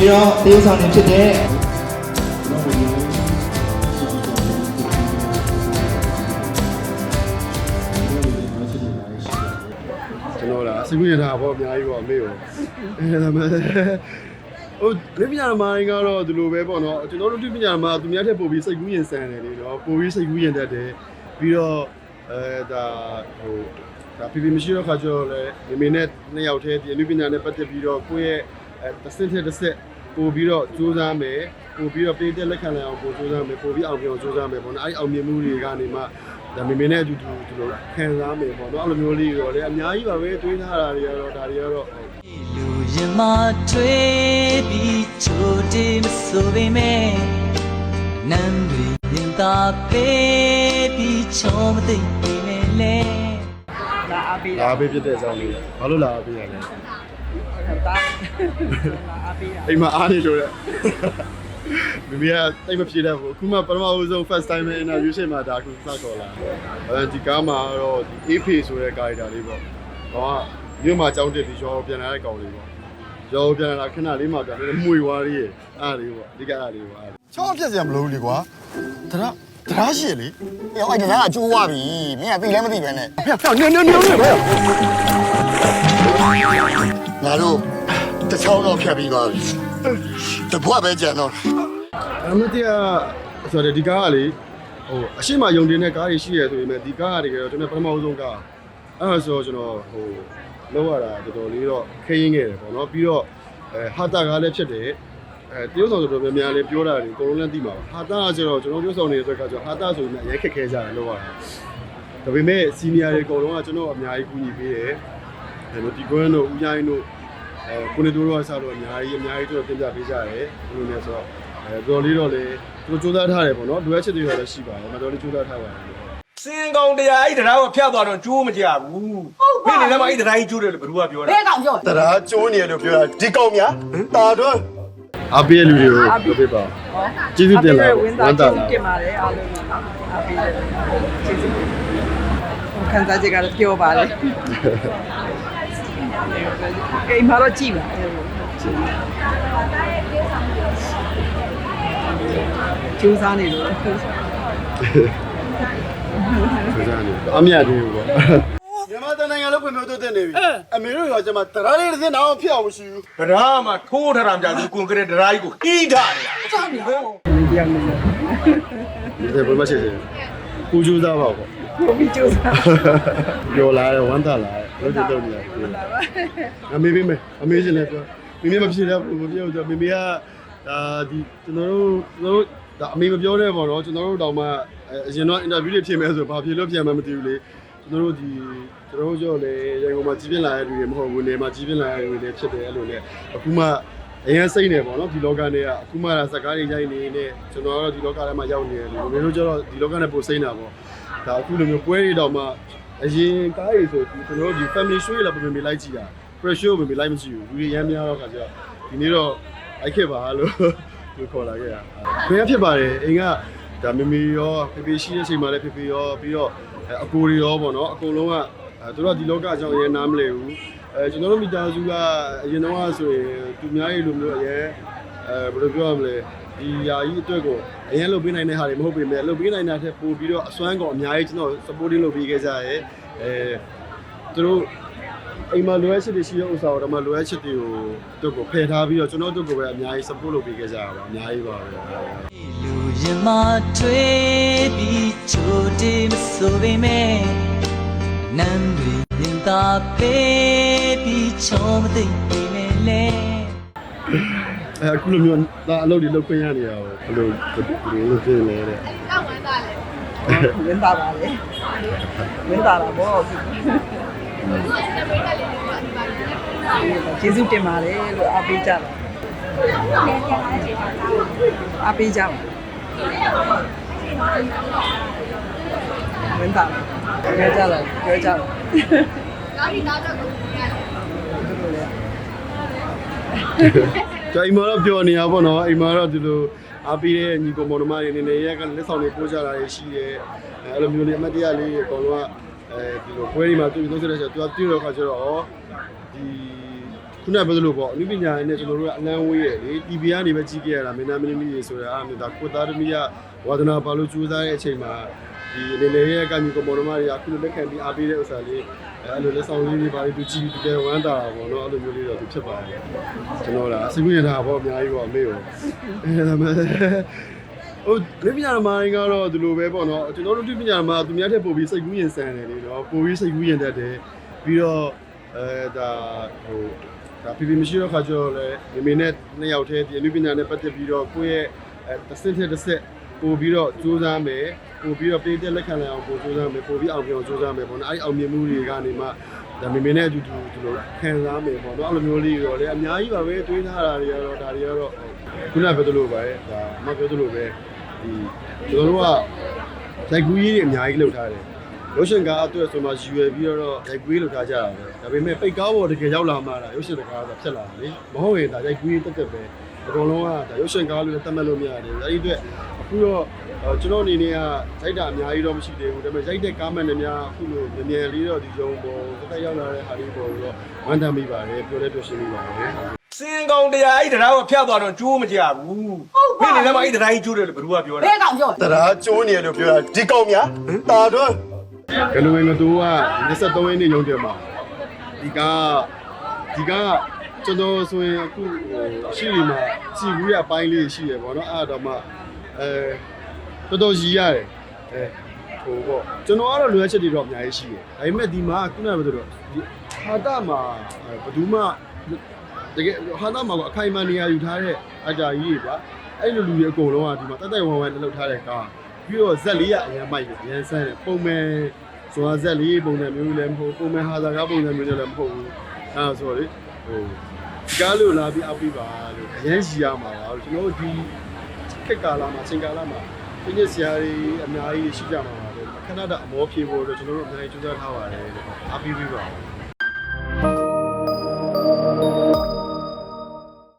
ပြီးတော့တရုတ်ဆောင်နေဖြစ်တဲ့ကျွန်တော်လားစိတ်ဝင်စားပေါ့အများကြီးပေါ့အမေကိုအဲဒါမှဟိုလူပညာသမားတွေကတော့ဒီလိုပဲပေါ့နော်ကျွန်တော်တို့လူပညာသမားသူများထက်ပိုပြီးစိတ်ကူးရင်ဆန်တယ်လေနော်ပိုပြီးစိတ်ကူးရင်တတ်တယ်ပြီးတော့အဲဒါဟိုဒါပြပြမရှိတော့ခါကျတော့လေမိမိနဲ့နှစ်ယောက်တည်းဒီလူပညာနဲ့ပတ်သက်ပြီးတော့ကိုယ့်ရဲ့အဲတစ်စက်တစ်စက် ပို့ပြီးတော့စူးစမ်းမယ်ပို့ပြီးတော့ပေးတဲ့လက်ခံနိုင်အောင်ပို့စူးစမ်းမယ်ပို့ပြီးအောင်ပြောင်းစူးစမ်းမယ်ပေါ့နော်အဲ့ဒီအောင်မြင်မှုတွေကနေမှဒါမိမိနဲ့အတူတူဒီလိုခံစားမယ်ပေါ့နော်အဲ့လိုမျိုးလေးတော့လေအများကြီးပါပဲတွေးထားတာတွေကတော့ဒါတွေကတော့လူရင်မထွေးပြီးချိုတေးမဆိုပေမဲ့နမ်းတွေရင်သာပေးပြီးချောမသိပေမဲ့လေလာအားပေးတာလာပေးဖြစ်တဲ့အကြောင်းလေးဘာလို့လာပေးရလဲ တာလာအားပေးတာအိမ်မှာအားနေလို့တဲ့မိမိကတိတ်မပြေတတ်ဘူးအခုမှပထမဦးဆုံး first time interview ရှင်းမှာဒါအခုစခေါ်လာအဲဒီကားမှာတော့ဒီ AP ဆိုတဲ့ character လေးပေါ့။တော့မြို့မှာကြောင်းတက်ပြီးရောပြန်လာတဲ့ကောင်လေးပေါ့။ရောပြန်လာခဏလေးမှပြန်တယ်မှုွေသွားလေးရဲ့အားလေးပေါ့။ဒီကအားလေးပေါ့အားလေးချောင်းပြက်စရာမလိုဘူးလေကွာတရတရာရှိလေရောအဲ့ဒါကကျိုးသွားပြီမင်းကသိလည်းမသိပဲနဲ့။ဖေဖေညညညညပဲငါတို့ တချောင်းတော့ဖြတ်ပြီးသွားပြီတပွားပဲကြံတော့။အမတရားဆိုတော့ဒီကားကလေဟိုအရှိမယုံတင်တဲ့ကားတွေရှိရဆိုပေမဲ့ဒီကားကတကယ်တော့ကျွန်တော်ပထမဦးဆုံးကားအဲ့ဒါဆိုကျွန်တော်ဟိုလောက်ရတာတော်တော်လေးတော့ခင်းရင်းခဲ့တယ်ပေါ့နော်ပြီးတော့အဲဟာတာကားလည်းဖြစ်တယ်အဲတရုတ်ဆောင်ဆိုတော့များများလေးပြောတာတွေအကုန်လုံးလည်းသိမှာပါဟာတာကကျတော့ကျွန်တော်ပြောဆောင်နေတဲ့အတွက်ကကျတော့ဟာတာဆိုရင်အရင်ခက်ခဲကြတယ်လောက်ရတာဒါပေမဲ့စီနီယာတွေအကုန်လုံးကကျွန်တော်အများကြီးကူညီပေးတယ်အဲလိုဒီကွန်းတို့ဦးရိုင်းတို့ အဲကိုနေတို့တို့ကစားတော့အများကြီးအများကြီးကျွန်တော်တင်ပြပေးကြတယ်ဘယ်လိုလဲဆိုတော့အဲတော်လေးတော့လေသူတို့စူးစမ်းထားတယ်ပေါ့နော်ဒွဲချစ်တွေတော့လည်းရှိပါတယ်မတော်လေးစူးစမ်းထားပါတယ်စင်ကောင်တရားအဲ့တရားကိုဖျက်သွားတော့ကျိုးမကြဘူးမင်းနေလည်းမအဲ့တရားကြီးကျိုးတယ်လို့ဘယ်သူကပြောတာဘယ်ကောင်ပြောတရာကျိုးနေတယ်လို့ပြောတာဒီကောင်များတာတော့အားပေးတဲ့လူတွေကိုပြောပြပါကျေးဇူးတင်လားဝင်းသားကျေးဇူးတင်ပါတယ်အားလုံးအားပေးတယ်ကျေးဇူးတင်ခံစားချက်ကတော့ပြောပါလေ ကိမတော့ကြည့်ပါကျူးစားနေလို့စူးစမ်းနေအမြတ်တွေပေါ့မြန်မာတနိုင်ငံလုံးဖွံ့ဖြိုးတိုးတက်နေပြီအမေတို့ရောကျွန်မတရားလေးတစ်စင်းတော့ဖြစ်အောင်မရှိဘူးတရားမှာထိုးထတာမကြဘူးကွန်ကရစ်တရားကြီးကိုဟီးထားနေတာဒီရောက်နေတယ်ဒီဘယ်မှာရှိသေးပူ ကျူးသားပါပေါ့ကိုပြီးကျူးစားပြောလာတယ်ဝမ်းသာလာတယ်လို့ကြတော့နေရတယ်အမေမေအမေရှင်လည်းပြောမိမိမဖြစ်တဲ့ဘူးမပြောတော့မိမိကဒါဒီကျွန်တော်တို့ကျွန်တော်တို့ဒါအမေမပြောတဲ့ပေါ့နော်ကျွန်တော်တို့တောင်မှအရင်တော့အင်တာဗျူးတွေဖြစ်မယ်ဆိုဘာဖြစ်လို့ပြန်မှမသိဘူးလေကျွန်တော်တို့ဒီကျွန်တော်တို့ကြောလေရန်ကုန်မှာကြီးပြင်းလာတဲ့လူတွေမဟုတ်ဘူးနေမှာကြီးပြင်းလာတဲ့လူတွေဖြစ်တယ်အဲ့လိုလေအခုမှ အရင်စိတ်နေပေါ့နော်ဒီလောကနဲ့ကအခုမှစကားတွေရိုက်နေနေကျွန်တော်ကတော့ဒီလောကထဲမှာရောက်နေတယ်လူမျိုးတို့ကျတော့ဒီလောကနဲ့ပိုစိမ့်တာပေါ့ဒါအခုလိုမျိုးပွဲတွေတောင်မှအရင်ကားတွေဆိုကျွန်တော်တို့ဒီ family show တွေလာပုံမြင်လိုက်ကြည့်တာ pressure ကိုမြင်လိုက်မကြည့်ဘူးလူတွေရမ်းများတော့ခါကျတော့ဒီနေ့တော့အိုက်ခဲ့ပါလို့သူခေါ်လာခဲ့တာဘယ်ဖြစ်ပါတယ်အိမ်ကဒါမမီရောဖေဖေရှိတဲ့အချိန်မှာလည်းဖေဖေရောပြီးတော့အကိုတွေရောပေါ့နော်အကုန်လုံးကအဲတို့တော့ဒီလောကအကြောင်းအရင်နားမလည်ဘူး အဲကျွန်တော်တို့မိသားစုကအရင်တော့ဆိုရင်သူများကြီးလိုမျိုးအရင်အဲဘယ်လိုပြောရမလဲဒီယာကြီးအတွက်ကိုအရင်လုပ်ပေးနိုင်တဲ့ဟာတွေမဟုတ်ပေမဲ့လုပ်ပေးနိုင်တာထက်ပိုပြီးတော့အစွမ်းကောင်အများကြီးကျွန်တော် supporting လုပ်ပေးခဲ့ကြရဲအဲသူတို့အိမ်မှာလိုအပ်ချက်တွေရှိတဲ့ဥစ္စာကိုတော့မှလိုအပ်ချက်တွေကိုတို့ကိုဖယ်ထားပြီးတော့ကျွန်တော်တို့ကိုပဲအများကြီး support လုပ်ပေးခဲ့ကြတာပါအများကြီးပါပဲလူရင်မထွေးပြီးချိုတေးမဆိုပေမဲ့နမ်းတွေရင် သာပေးပြီးချောမသိပေမဲ့လေအဲအခုလိုမျိုးဒါအလုပ်တွေလုပ်ခွင့်ရနေရပါဘယ်လိုဘယ်လိုလုပ်ဖြစ်လဲတဲ့ဝင်တာပါလေဝင်တာတော့ဘောကျေးဇူးတင်ပါတယ်လို့အားပေးကြတယ်အားပေးကြပါဝင်တာပြောကြတယ်ပြောကြတယ် ကျွန်တော်အိမ်မှာတော့ပြောနေရပါတော့အိမ်မှာတော့ဒီလိုအားပေးတဲ့ညီကောင်မောင်နှမတွေအနေနဲ့ရက်ကလက်ဆောင်တွေပို့ကြတာတွေရှိတယ်အဲအဲ့လိုမျိုးလေးအမတ်တရားလေးအကောင်လုံးကအဲဒီလိုပွဲတွေမှာတွေ့ပြီးတော့ဆိုတဲ့ဆိုတော့သူကတွေ့တော့ခါကျတော့ဒီခုနကပြောသလိုပေါ့အနုပညာနဲ့ကျွန်တော်တို့ကအလန်းဝေးရလေ TV ကနေပဲကြည့်ခဲ့ရတာမင်းသားမင်းသမီးတွေဆိုတာအားမျိုးဒါကိုသားသမီးကဝါဒနာပါလို့ကြိုးစားတဲ့အချိန်မှာ ဒီအနေနဲ့ရဲ့ကမျိုးကမော်ဒမာတွေကအခုလိုလက်ခံပြီးအားပေးတဲ့ဥစ္စာလေးအဲအဲ့လိုလက်ဆောင်လေးတွေပါပြီးသူကြည့်ပြီးတကယ်ဝမ်းတာတာပေါ့နော်အဲ့လိုမျိုးလေးတော့သူဖြစ်ပါတယ်ကျွန်တော်လားစိတ်ကူးနေတာပေါ့အများကြီးပေါ့အမေရောအဲဒါမှဟိုလူပညာသမားတွေကတော့ဒီလိုပဲပေါ့နော်ကျွန်တော်တို့လူပညာသမားသူများထက်ပိုပြီးစိတ်ကူးရင်ဆန်တယ်လေနော်ပိုပြီးစိတ်ကူးရင်တတ်တယ်ပြီးတော့အဲဒါဟိုဒါပြပြမရှိတော့ခါကျတော့လေမိမိနဲ့နှစ်ယောက်တည်းဒီအနုပညာနဲ့ပတ်သက်ပြီးတော့ကိုယ့်ရဲ့အဲတစ်စက်တစ်တစ်စက် ပို့ပြီးတော့စူးစမ်းမယ်ပို့ပြီးတော့ပေးတဲ့လက်ခံနိုင်အောင်ပို့စူးစမ်းမယ်ပို့ပြီးအောင်ပြောင်းစူးစမ်းမယ်ပေါ့နော်အဲ့ဒီအောင်မြင်မှုတွေကနေမှဒါမိမိနဲ့အတူတူဒီလိုခံစားမယ်ပေါ့နော်အဲ့လိုမျိုးလေးတော့လေအများကြီးပါပဲတွေးထားတာတွေကတော့ဒါတွေကတော့ခုနပြောသလိုပါပဲဒါမပြောသလိုပဲဒီကျွန်တော်တို့ကဇိုက်ကူးကြီးတွေအများကြီးလှုပ်ထားတယ်ရုပ်ရှင်ကားအတွက်ဆိုမှရွယ်ပြီးတော့ရိုက်ကွေးလောက်ထားကြတာပဲဒါပေမဲ့ပိတ်ကားပေါ်တကယ်ရောက်လာမှတာရုပ်ရှင်တကားဆိုဖြစ်လာတယ်လေမဟုတ်ရင်ဒါရိုက်ကွေးတက်တက်ပဲအကုန်လုံးကဒါရုပ်ရှင်ကားလို့လည်းတတ်မှတ်လို့မရတယ်အဲဒီအတွက် အခုတော့အော်ကျွန်တော်အနေနဲ့ကရိုက်တာအများကြီးတော့မရှိသေးဘူးဒါပေမဲ့ရိုက်တဲ့ကားမန်တွေများအခုလိုမြန်မြန်လေးတော့ဒီဂျုံပေါ်တက်ရောက်လာတဲ့ဟာလေးပေါ်တော့ဝမ်းသာမိပါတယ်ပြောလဲပြောရှင်းမိပါတယ်စင်ကောင်တရားအဲ့တရားကိုဖျက်သွားတော့ကျိုးမကြဘူးမင်းနေလည်းမအဲ့တရားကြီးကျိုးတယ်လို့ဘယ်သူကပြောဘတာယ်ကောင်ပြောတရားကျိုးနေတယ်လို့ပြောတာဒီကောင်များတာတော့ကလူဝင်ကတူက23ရက်နေ့ရုံးတယ်မှာဒီကဒီကကျွန်တော်ဆိုရင်အခုဟိုရှိနေမှာစီဘူးရအပိုင်းလေးရှိရပေါ့နော်အဲ့ဒါတော့မှ အဲတော်တော်ရည်ရတယ်အဲဟိုပေါ့ကျွန်တော်ကတော့လွယ်ချက်တွေတော့အများကြီးရှိတယ်ဒါပေမဲ့ဒီမှာခုနကပြောတော့ဒီဟာတာမှာဘယ်သူမှတကယ်ဟာတာမှာကအခိုင်အမာနေရာယူထားတဲ့အတာကြီးတွေပါအဲ့လိုလူတွေအကုန်လုံးကဒီမှာတက်တက်ဝမ်ဝမ်လှုပ်ထားတဲ့ကားပြီးတော့ဇက်လေးကအရင်မိုက်တယ်အရင်ဆန်းတယ်ပုံမှန်ဆိုတာဇက်လေးပုံစံမျိုးလည်းမဟုတ်ပုံမှန်ဟာတာကားပုံစံမျိုးလည်းမဟုတ်ဘူးအဲ့ဒါဆိုတော့လေဟိုကားလို့လာပြီးအောက်ပြီးပါလို့အရင်ရှိရမှာပါကျွန်တော်တို့ဒီ ခက်ကာလာမှာစင်ကာလာမှာဒီနေ့ဆရာတွေအများကြီးရှိကြမှာပါပဲခဏတာအမောဖြေဖို့တော့ကျွန်တော်တို့အများကြီးကြိုးစားထားပါတယ်လို့အားပေးပေးပါဦး